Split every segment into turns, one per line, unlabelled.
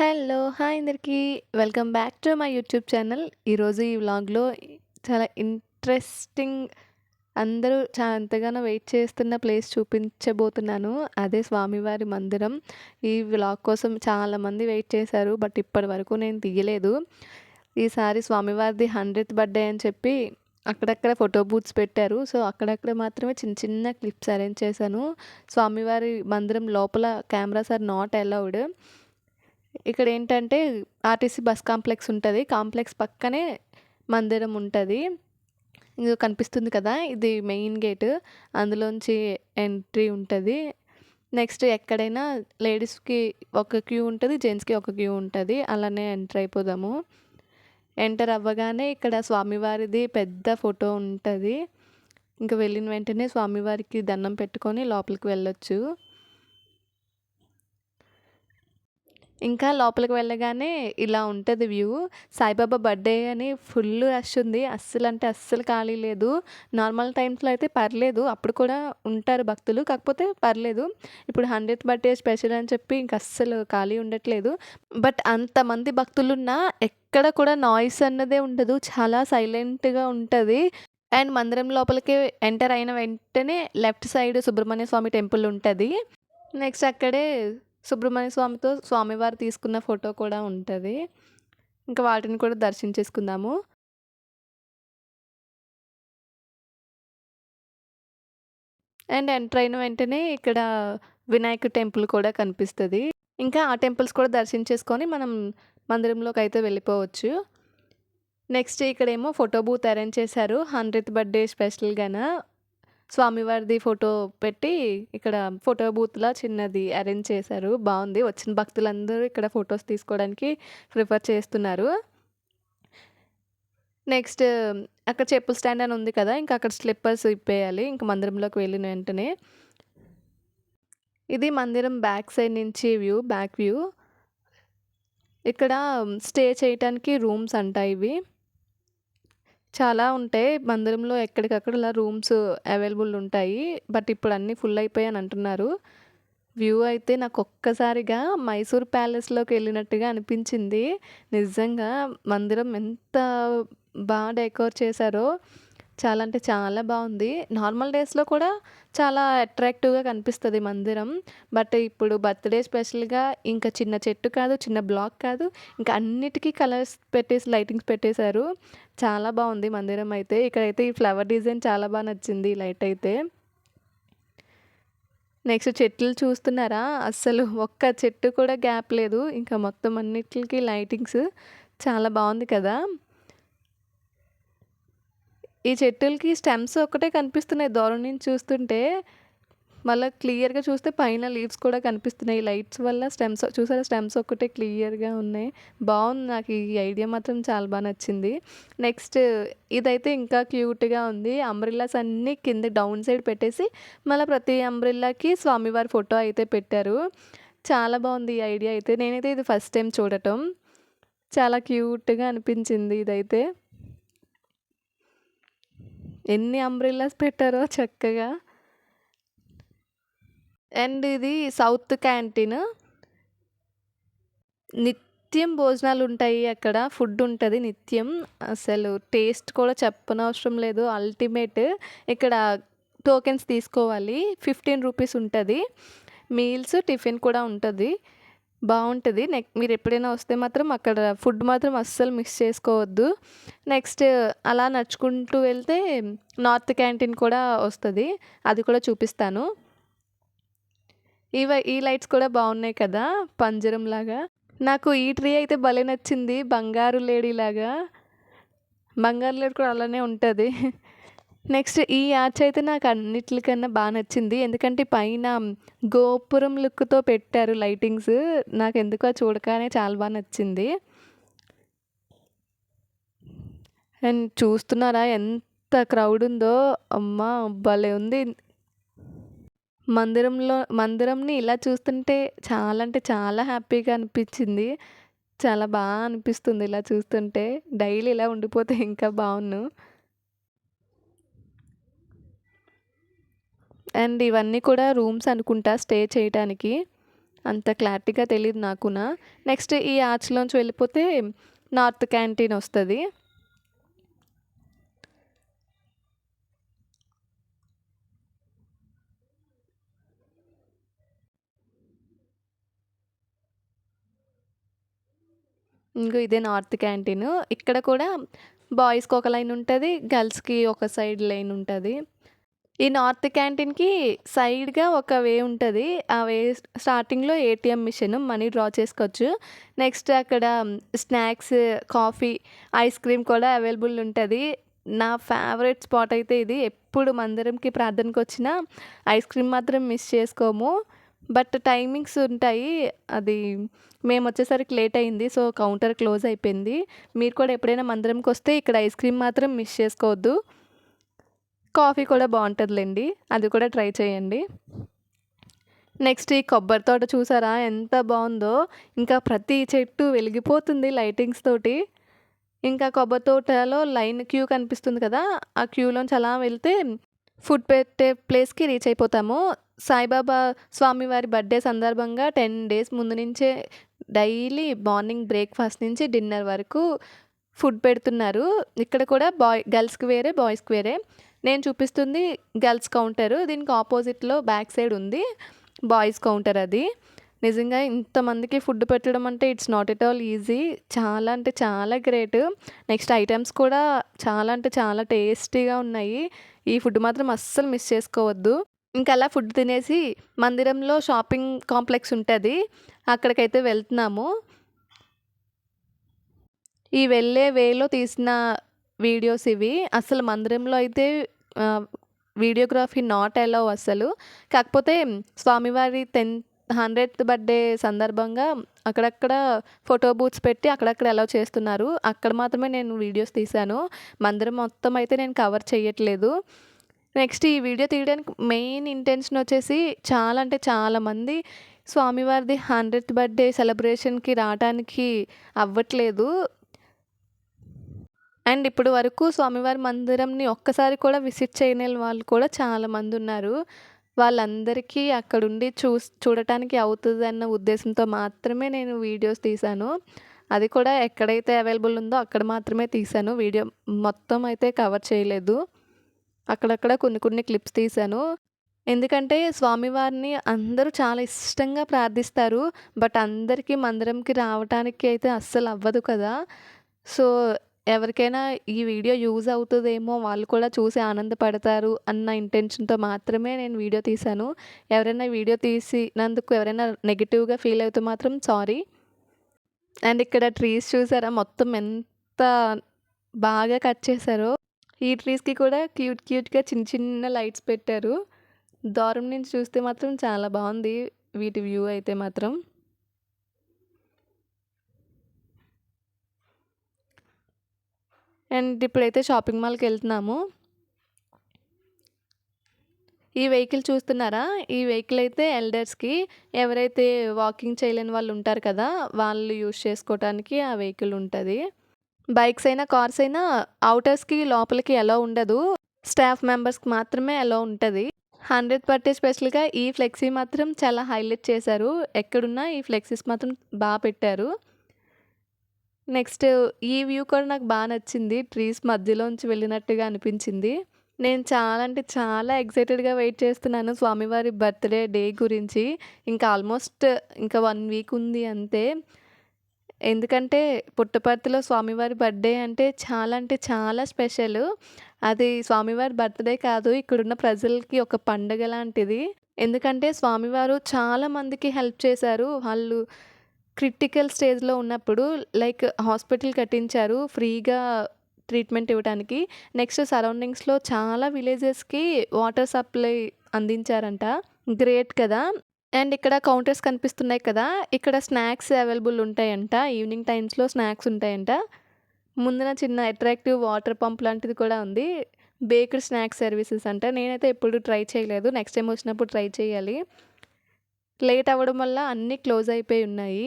Hello! Hi అందరికీ. Welcome back to my YouTube channel. ఈరోజు ఈ వ్లాగ్‌లో చాలా ఇంట్రెస్టింగ్ అందరూ చాలా ఎంతగానో వెయిట్ చేస్తున్న ప్లేస్ చూపించబోతున్నాను. అదే స్వామివారి మందిరం. ఈ వ్లాగ్ కోసం చాలామంది వెయిట్ చేశారు. బట్ ఇప్పటి వరకు నేను తీయలేదు. ఈసారి స్వామివారిది 100థ్ బర్త్‌డే అని చెప్పి అక్కడక్కడ ఫోటో బూత్స్ పెట్టారు. సో, అక్కడక్కడ మాత్రమే చిన్న చిన్న క్లిప్స్ అరేంజ్ చేశాను. స్వామివారి మందిరం లోపల కెమెరాస్ ఆర్ నాట్ అలౌడ్. ఇక్కడ ఏంటంటే ఆర్టీసీ బస్ కాంప్లెక్స్ ఉంటుంది కాంప్లెక్స్ పక్కనే మందిరం ఉంటుంది ఇంకా కనిపిస్తుంది కదా! ఇది మెయిన్ గేట్. అందులోంచి ఎంట్రీ ఉంటుంది నెక్స్ట్ ఎక్కడైనా లేడీస్‌కి ఒక క్యూ ఉంటుంది జెంట్స్‌కి ఒక క్యూ ఉంటుంది అలానే ఎంటర్ అయిపోదాము. ఎంటర్ అవ్వగానే ఇక్కడ స్వామివారిది పెద్ద ఫోటో ఉంటుంది ఇంక వెళ్ళిన వెంటనే స్వామివారికి దండం పెట్టుకొని లోపలికి వెళ్ళొచ్చు. ఇంకా లోపలికి వెళ్ళగానే ఇలా ఉంటుంది వ్యూ. సాయిబాబా బర్త్‌డే అని ఫుల్ రష్ ఉంది. అస్సలు అంటే అస్సలు ఖాళీ లేదు. నార్మల్ టైమ్స్‌లో అయితే పర్లేదు. అప్పుడు కూడా ఉంటారు భక్తులు. కాకపోతే పర్లేదు. ఇప్పుడు 100థ్ బర్త్‌డే స్పెషల్ అని చెప్పి ఇంక అస్సలు ఖాళీ ఉండట్లేదు. బట్ అంతమంది భక్తులున్నా ఎక్కడ కూడా నాయిస్ అన్నదే ఉండదు. చాలా సైలెంట్‌గా ఉంటుంది అండ్ మందిరం లోపలికి ఎంటర్ అయిన వెంటనే left side Subrahmanya Swami temple ఉంటుంది నెక్స్ట్ అక్కడే సుబ్రహ్మణ్య స్వామితో స్వామివారు తీసుకున్న ఫోటో కూడా ఉంటుంది ఇంకా వాటిని కూడా దర్శించేసుకుందాము. అండ్ ఎంటర్ అయిన వెంటనే ఇక్కడ వినాయక టెంపుల్ కూడా కనిపిస్తుంది ఇంకా ఆ టెంపుల్స్ కూడా దర్శించేసుకొని మనం మందిరంలోకి అయితే వెళ్ళిపోవచ్చు. నెక్స్ట్ ఇక్కడేమో ఫోటో బూత్ అరేంజ్ చేశారు. 100థ్ బర్త్‌డే స్పెషల్‌గాన. స్వామివారిది ఫోటో పెట్టి ఇక్కడ ఫోటో బూత్‌లా చిన్నది అరేంజ్ చేశారు. బాగుంది వచ్చిన భక్తులందరూ ఇక్కడ ఫొటోస్ తీసుకోవడానికి ప్రిఫర్ చేస్తున్నారు. నెక్స్ట్ అక్కడ చెప్పుల స్టాండ్ అని ఉంది కదా! ఇంకా అక్కడ స్లిప్పర్స్ ఇప్పేయాలి. ఇంక మందిరంలోకి వెళ్ళిన వెంటనే. ఇది మందిరం బ్యాక్ సైడ్ నుంచి వ్యూ. Back view. ఇక్కడ స్టే చేయటానికి రూమ్స్ అంట ఇవి. చాలా ఉంటాయి. మందిరంలో ఎక్కడికక్కడ ఇలా రూమ్స్ అవైలబుల్ ఉంటాయి. బట్ ఇప్పుడు అన్నీ ఫుల్ అయిపోయాయి అని అంటున్నారు. వ్యూ అయితే నాకు ఒక్కసారిగా మైసూర్ ప్యాలెస్‌లోకి వెళ్ళినట్టుగా అనిపించింది. నిజంగా మందిరం ఎంత బా డెకోర్ చేశారో చాలా అంటే చాలా బాగుంది నార్మల్ డేస్‌లో కూడా చాలా అట్రాక్టివ్‌గా కనిపిస్తుంది మందిరం. బట్ ఇప్పుడు బర్త్‌డే స్పెషల్‌గా ఇంకా చిన్న చెట్టు కాదు, చిన్న బ్లాక్ కాదు. ఇంకా అన్నిటికీ కలర్స్ పెట్టేసి లైటింగ్స్ పెట్టేశారు. చాలా బాగుంది మందిరం అయితే. ఇక్కడైతే ఈ ఫ్లవర్ డిజైన్ చాలా బాగా నచ్చింది ఈ లైట్ అయితే. నెక్స్ట్ చెట్లు చూస్తున్నారా? అస్సలు ఒక్క చెట్టు కూడా గ్యాప్ లేదు. ఇంకా మొత్తం అన్నిటికీ లైటింగ్స్ చాలా బాగుంది కదా! ఈ చెట్టులకి స్టెమ్స్ ఒక్కటే కనిపిస్తున్నాయి దూరం నుంచి చూస్తుంటే. మళ్ళీ క్లియర్‌గా చూస్తే పైన లీవ్స్ కూడా కనిపిస్తున్నాయి. లైట్స్ వల్ల స్టెమ్స్ చూసారా స్టెమ్స్ ఒక్కటే క్లియర్‌గా ఉన్నాయి. బాగుంది నాకు ఈ ఐడియా మాత్రం చాలా బాగా నచ్చింది. నెక్స్ట్ ఇదైతే ఇంకా క్యూట్‌గా ఉంది. అంబ్రెల్లాస్ అన్నీ కింద డౌన్ సైడ్ పెట్టేసి మళ్ళీ ప్రతి అంబ్రెల్లాకి స్వామివారి ఫోటో అయితే పెట్టారు. చాలా బాగుంది ఈ ఐడియా అయితే. నేనైతే ఇది ఫస్ట్ టైం చూడటం. చాలా క్యూట్‌గా అనిపించింది ఇదైతే. ఎన్ని అంబ్రిల్లాస్ పెట్టారో చక్కగా. అండ్ ఇది సౌత్ క్యాంటీన్. నిత్యం భోజనాలు ఉంటాయి అక్కడ. ఫుడ్ ఉంటుంది నిత్యం. అసలు టేస్ట్ కూడా చెప్పనవసరం లేదు. అల్టిమేట్. ఇక్కడ టోకెన్స్ తీసుకోవాలి. 15 రూపీస్ ఉంటుంది మీల్స్, టిఫిన్ కూడా ఉంటుంది బాగుంటుంది నెక్ మీరెప్పుడైనా వస్తే మాత్రం అక్కడ ఫుడ్ మాత్రం అస్సలు మిస్ చేసుకోవద్దు. నెక్స్ట్ అలా నడుచుకుంటూ వెళ్తే నార్త్ క్యాంటీన్ కూడా వస్తుంది అది కూడా చూపిస్తాను. ఇవ ఈ లైట్స్ కూడా బాగున్నాయి కదా! పంజరం లాగా నాకు ఈ ట్రీ అయితే భలే నచ్చింది. బంగారు లేడీ లాగా బంగారు లేడీ కూడా అలానే ఉంటుంది నెక్స్ట్ ఈ యాచ్ అయితే నాకు అన్నిటికన్నా బాగా నచ్చింది. ఎందుకంటే పైన గోపురం లుక్‌తో పెట్టారు లైటింగ్స్. నాకు ఎందుకో చూడగానే చాలా బాగా నచ్చింది. అండ్ చూస్తున్నారా ఎంత క్రౌడ్ ఉందో. అమ్మ భలే ఉంది. మందిరంలో మందిరంని ఇలా చూస్తుంటే చాలా అంటే చాలా హ్యాపీగా అనిపించింది. చాలా బాగా అనిపిస్తుంది ఇలా చూస్తుంటే. డైలీ ఇలా ఉండిపోతే ఇంకా బావున్ను. అండ్ ఇవన్నీ కూడా రూమ్స్ అనుకుంటా స్టే చేయటానికి. అంత క్లారిటీగా తెలియదు నాకున. నెక్స్ట్ ఈ ఆర్చ్‌లోంచి వెళ్ళిపోతే నార్త్ క్యాంటీన్ వస్తుంది ఇంగో ఇదే నార్త్ క్యాంటీన్ ఇక్కడ కూడా బాయ్స్‌కి ఒక లైన్ ఉంటుంది గర్ల్స్‌కి ఒక సైడ్ లైన్ ఉంటుంది ఈ నార్త్ క్యాంటీన్‌కి సైడ్‌గా ఒక వే ఉంటుంది ఆ వే స్టార్టింగ్‌లో ఏటీఎం మిషన్ మనీ డ్రా చేసుకోవచ్చు. నెక్స్ట్ అక్కడ స్నాక్స్, కాఫీ, ఐస్ క్రీమ్ కూడా అవైలబుల్ ఉంటుంది నా ఫేవరెట్ స్పాట్ అయితే ఇది. ఎప్పుడు మందిరంకి ప్రార్థనకొచ్చినా ఐస్ క్రీమ్ మాత్రం మిస్ చేసుకోము. బట్ టైమింగ్స్ ఉంటాయి. అది మేము వచ్చేసరికి లేట్ అయింది. సో, కౌంటర్ క్లోజ్ అయిపోయింది. మీరు కూడా ఎప్పుడైనా మందిరంకి వస్తే ఇక్కడ ఐస్ క్రీమ్ మాత్రం మిస్ చేసుకోవద్దు. కాఫీ కూడా బాగుంటుందిలేండి అది కూడా ట్రై చేయండి. నెక్స్ట్ ఈ కొబ్బరి తోట చూసారా ఎంత బాగుందో ఇంకా ప్రతి చెట్టు వెలిగిపోతుంది లైటింగ్స్ తోటి. ఇంకా కొబ్బరి తోటలో లైన్ క్యూ కనిపిస్తుంది కదా! ఆ క్యూలోంచి అలా వెళ్తే ఫుడ్ పెట్టే ప్లేస్‌కి రీచ్ అయిపోతాము. సాయిబాబా స్వామివారి బర్త్‌డే సందర్భంగా 10 డేస్ ముందు నుంచే డైలీ మార్నింగ్ బ్రేక్‌ఫాస్ట్ నుంచి డిన్నర్ వరకు ఫుడ్ పెడుతున్నారు. ఇక్కడ కూడా బాయ్ గర్ల్స్‌కి వేరే, బాయ్స్‌కి వేరే. నేను చూపిస్తుంది గర్ల్స్ కౌంటరు. దీనికి ఆపోజిట్‌లో బ్యాక్ సైడ్ ఉంది. బాయ్స్ కౌంటర్ అది. నిజంగా ఇంతమందికి ఫుడ్ పెట్టడం అంటే it's not at all easy. చాలా అంటే చాలా గ్రేట్. నెక్స్ట్ ఐటమ్స్ కూడా చాలా అంటే చాలా టేస్టీగా ఉన్నాయి. ఈ ఫుడ్ మాత్రం అస్సలు మిస్ చేసుకోవద్దు. ఇంకా అలా ఫుడ్ తినేసి మందిరంలో షాపింగ్ కాంప్లెక్స్ ఉంటుంది అక్కడికైతే వెళ్తున్నాము. ఈ వెళ్ళే వేలో తీసిన వీడియోస్ ఇవి. అసలు మందిరంలో అయితే వీడియోగ్రఫీ నాట్ అలౌ అసలు. కాకపోతే స్వామివారి టెన్ 100థ్ బర్త్‌డే సందర్భంగా అక్కడక్కడ ఫోటో బూత్స్ పెట్టి అక్కడక్కడ అలౌ చేస్తున్నారు. అక్కడ మాత్రమే నేను వీడియోస్ తీశాను. మందిరం మొత్తం అయితే నేను కవర్ చేయట్లేదు. నెక్స్ట్ ఈ వీడియో తీయడానికి మెయిన్ ఇంటెన్షన్ వచ్చేసి చాలా అంటే చాలామంది స్వామివారిది 100థ్ బర్త్‌డే సెలబ్రేషన్‌కి రావటానికి అవ్వట్లేదు. అండ్ ఇప్పుడు వరకు స్వామివారి మందిరంని ఒక్కసారి కూడా విసిట్ చేయని వాళ్ళు కూడా చాలామందున్నారు. వాళ్ళందరికీ అక్కడుండి చూ చూడటానికి అవుతదన్న ఉద్దేశంతో మాత్రమే నేను వీడియోస్ తీశాను. అది కూడా ఎక్కడైతే అవైలబుల్ ఉందో అక్కడ మాత్రమే తీశాను. వీడియో మొత్తం అయితే కవర్ చేయలేదు. అక్కడక్కడ కొన్ని కొన్ని క్లిప్స్ తీశాను. ఎందుకంటే స్వామివారిని అందరూ చాలా ఇష్టంగా ప్రార్థిస్తారు. బట్ అందరికీ మందిరంకి రావటానికి అయితే అస్సలు అవ్వదు కదా! సో, ఎవరికైనా ఈ వీడియో యూజ్ అవుతుందేమో వాళ్ళు కూడా చూసి ఆనందపడతారు అన్న ఇంటెన్షన్‌తో మాత్రమే నేను వీడియో తీశాను. ఎవరైనా వీడియో తీసినందుకు ఎవరైనా నెగిటివ్గా ఫీల్ అవుతే మాత్రం సారీ. అండ్ ఇక్కడ ట్రీస్ చూసారా మొత్తం ఎంత బాగా కట్ చేశారో. ఈ ట్రీస్‌కి కూడా క్యూట్ క్యూట్‌గా చిన్న చిన్న లైట్స్ పెట్టారు. దూరం నుంచి చూస్తే మాత్రం చాలా బాగుంది వీటి వ్యూ అయితే మాత్రం. అండ్ ఇప్పుడైతే షాపింగ్ మాల్కి వెళ్తున్నాము ఈ వెహికల్ చూస్తున్నారా? ఈ వెహికల్ అయితే ఎల్డర్స్‌కి ఎవరైతే వాకింగ్ చేయలేని వాళ్ళు ఉంటారు కదా! వాళ్ళు యూజ్ చేసుకోవటానికి ఆ వెహికల్ ఉంటుంది బైక్స్ అయినా, కార్స్ అయినా అవుటర్స్కి లోపలికి ఎలా ఉండదు. స్టాఫ్ మెంబర్స్‌కి మాత్రమే ఎలా ఉంటుంది హండ్రెడ్ పర్టీ స్పెషల్‌గా ఈ ఫ్లెక్సీ మాత్రం చాలా హైలైట్ చేశారు. ఎక్కడున్నా ఈ ఫ్లెక్సీస్ మాత్రం బాగా పెట్టారు. నెక్స్ట్ ఈ వ్యూ కూడా నాకు బాగా నచ్చింది. ట్రీస్ మధ్యలోంచి వెళ్ళినట్టుగా అనిపించింది. నేను చాలా అంటే చాలా ఎక్సైటెడ్‌గా వెయిట్ చేస్తున్నాను స్వామివారి బర్త్‌డే డే గురించి. ఇంకా ఆల్మోస్ట్ ఇంకా వన్ వీక్ ఉంది అంతే. ఎందుకంటే పుట్టపర్తిలో స్వామివారి బర్త్‌డే అంటే చాలా అంటే చాలా స్పెషల్. అది స్వామివారి బర్త్‌డే కాదు ఇక్కడున్న ప్రజలకి ఒక పండగ లాంటిది. ఎందుకంటే స్వామివారు చాలా మందికి హెల్ప్ చేశారు. వాళ్ళు క్రిటికల్ స్టేజ్‌లో ఉన్నప్పుడు లైక్ హాస్పిటల్ కట్టించారు ఫ్రీగా ట్రీట్మెంట్ ఇవ్వటానికి. నెక్స్ట్ సరౌండింగ్స్‌లో చాలా విలేజెస్‌కి వాటర్ సప్లై అందించారంట. గ్రేట్ కదా! అండ్ ఇక్కడ కౌంటర్స్ కనిపిస్తున్నాయి కదా! ఇక్కడ స్నాక్స్ అవైలబుల్ ఉంటాయంట. ఈవినింగ్ టైమ్స్‌లో స్నాక్స్ ఉంటాయంట. ముందున చిన్న అట్రాక్టివ్ వాటర్ పంప్ లాంటిది కూడా ఉంది. బేక్డ్ స్నాక్స్ సర్వీసెస్ అంట. నేనైతే ఎప్పుడు ట్రై చేయలేదు. నెక్స్ట్ టైం వచ్చినప్పుడు ట్రై చేయాలి. లేట్ అవ్వడం వల్ల అన్నీ క్లోజ్ అయిపోయి ఉన్నాయి.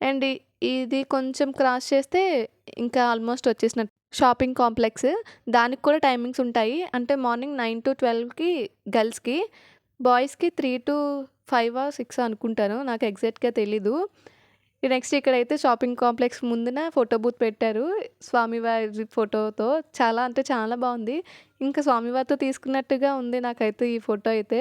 అండ్ ఇది కొంచెం క్రాస్ చేస్తే ఇంకా ఆల్మోస్ట్ వచ్చేసిన షాపింగ్ కాంప్లెక్స్. దానికి కూడా టైమింగ్స్ ఉంటాయి. అంటే మార్నింగ్ 9-12కి గర్ల్స్‌కి, బాయ్స్‌కి త్రీ టు ఫైవ్ ఆ సిక్స్ అనుకుంటాను నాకు ఎగ్జాక్ట్గా తెలీదు నెక్స్ట్ ఇక్కడైతే షాపింగ్ కాంప్లెక్స్ ముందున ఫోటో బూత్ పెట్టారు స్వామివారి ఫోటోతో చాలా అంటే చాలా బాగుంది ఇంకా స్వామివారితో తీసుకున్నట్టుగా ఉంది నాకైతే ఈ ఫోటో అయితే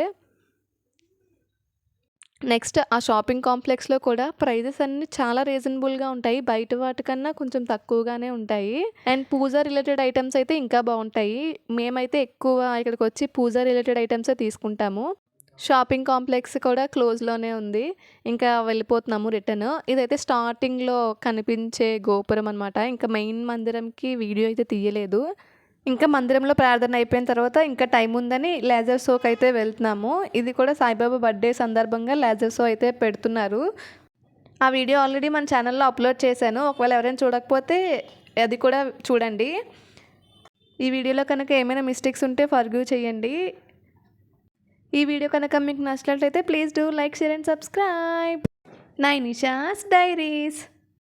నెక్స్ట్ ఆ షాపింగ్ కాంప్లెక్స్లో కూడా ప్రైజెస్ అన్నీ చాలా రీజనబుల్గా ఉంటాయి. బయట వాటికన్నా కొంచెం తక్కువగానే ఉంటాయి. అండ్ పూజ రిలేటెడ్ ఐటమ్స్ అయితే ఇంకా బాగుంటాయి. మేమైతే ఎక్కువ ఇక్కడికి వచ్చి పూజ రిలేటెడ్ ఐటమ్సే తీసుకుంటాము. షాపింగ్ కాంప్లెక్స్ కూడా క్లోజ్లోనే ఉంది. ఇంకా వెళ్ళిపోతున్నాము రిటర్న్. ఇదైతే స్టార్టింగ్లో కనిపించే గోపురం అనమాట ఇంకా మెయిన్ మందిరంకి వీడియో అయితే తీయలేదు. ఇంకా మందిరంలో ప్రార్థన అయిపోయిన తర్వాత ఇంకా టైం ఉందని లేజర్ షోకి అయితే వెళ్తున్నాము. ఇది కూడా సాయిబాబా బర్త్డే సందర్భంగా లేజర్ షో అయితే పెడుతున్నారు. ఆ వీడియో ఆల్రెడీ మన ఛానల్లో అప్లోడ్ చేశాను. ఒకవేళ ఎవరైనా చూడకపోతే అది కూడా చూడండి. ఈ వీడియోలో కనుక ఏమైనా మిస్టేక్స్ ఉంటే ఫర్గ్యూ చేయండి. ఈ వీడియో కనుక మీకు నచ్చినట్లయితే please do like share and subscribe Nainisha's diaries